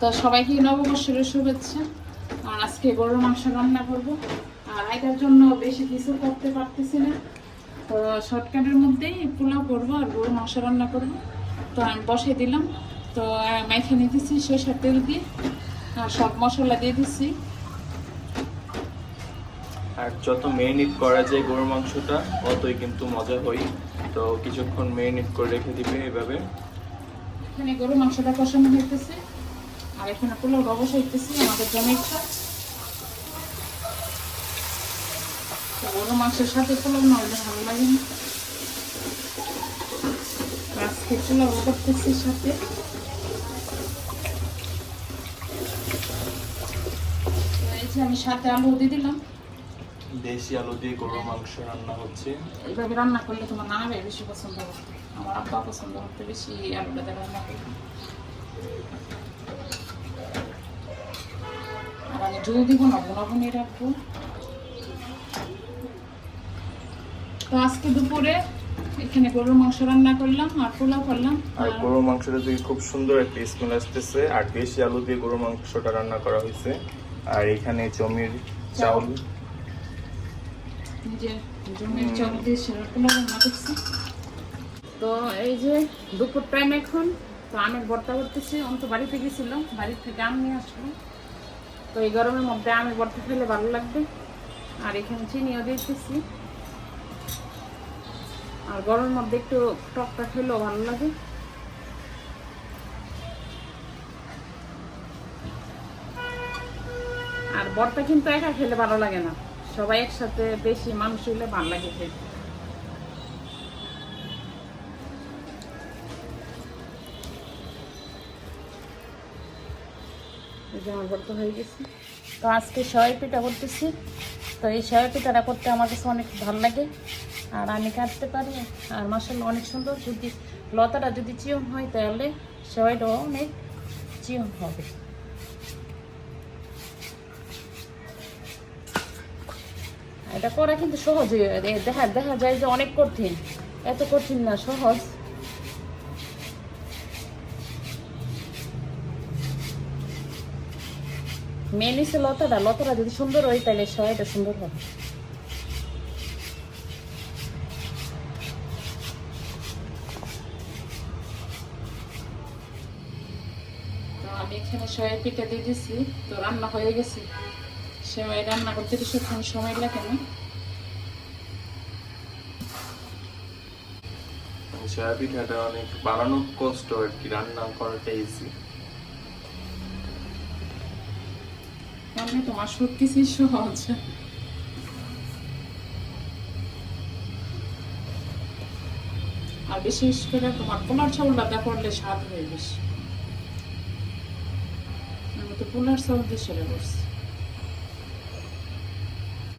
তো সবাইকে নববর্ষের শুভেচ্ছা। আর আজকে গরুর মাংস রান্না করব। আর এটার জন্য বেশি কিছু করতে পারতেছি না। তো শর্টকাটের মধ্যেই পোলাও করব আর গরুর মাংস রান্না করব। তো আমি বসে দিলাম। তো মাইখে নিতেছি সরষের তেল দিয়ে। আর সব মশলা দিয়ে দিচ্ছি। আর যত মেরিনেট করা যায় গরুর মাংসটা অতই কিন্তু মজা হয়। তো কিছুক্ষণ মেরিনেট করে রেখে দিবে এভাবে। এখানে গরুর মাংসটা কষানো হইতেছে। আর এখানে পোলাওটা বসাইতেছি আমাদের জমির তো গরুর মাংসের সাথে পোলাও না হলে ভালো লাগে না। আজকে পোলাও করতেছি সাথে। আমি সাথে আলু দিয়ে দিলাম। দেশি আলু দিয়ে গরুর মাংস রান্না হচ্ছে। এইভাবে রান্না করলে তোমার নানা ভাই বেশি পছন্দ করতে আমার আব্বা পছন্দ করতে বেশি আলুটা রান্না করি আর আমি জল দিব না বোনা বনি রাখব। তো আজকে দুপুরে এখানে গরুর মাংস রান্না করলাম আর পোলাও করলাম আর গরুর মাংসটা খুব সুন্দর একটা স্মেল আসতেছে আর দেশি আলু দিয়ে গরুর মাংসটা রান্না করা হয়েছে। আর এখানে জমির চাউল। যে জমির চাল দিয়ে সেরা পোলাও রান্না করছি। তো এই যে দুপুর টাইম এখন তো আমের ভর্তা করতেছি আমি তো বাড়িতে গেছিলাম বাড়ি থেকে আম নিয়ে আসলো তো এই গরমের মধ্যে আমের ভর্তা খেলে ভালো লাগবে। আর এখানে চিনিও দিতেছি। আর গরমের মধ্যে একটু টকটা খেলেও ভালো লাগে। আর ভর্তা কিন্তু একা খেলে ভালো লাগে না। সবাই একসাথে বেশি মানুষ হইলে ভালো লাগে খেতে। হয়ে গেছে। তো আজকে সবাই পিঠা করতেছি। তো এই সবাই পিঠাটা করতে আমার কাছে অনেক ভালো লাগে। আর আমি কাটতে পারি। আর মশলা অনেক সুন্দর। যদি লতাটা যদি চিয়ন হয় তাহলে সবাইটাও অনেক চিয়ন হবে। এটা করা কিন্তু সহজ দেখা দেখা যায় যে অনেক কঠিন। এত কঠিন না, সহজ। মেন হচ্ছে লতাটা লতাটা যদি সুন্দর হয় তাহলে সবাইটা সুন্দর হবে। তো আমি এখানে সবাই পিঠা দিয়ে দিছি তো রান্না হয়ে গেছে। সেমাই রান্না করতে কিছুক্ষণ সময় লাগে না। সয়া পিঠাটা অনেক বানানো কষ্ট আর কি রান্না করাটা ইজি আমি তোমার সত্যি সহজ। আর বিশেষ করে তোমার পোলার চাউলটা করলে স্বাদ হয়ে বেশি আমি তো পোলার চাউল দিয়ে সেরে করছি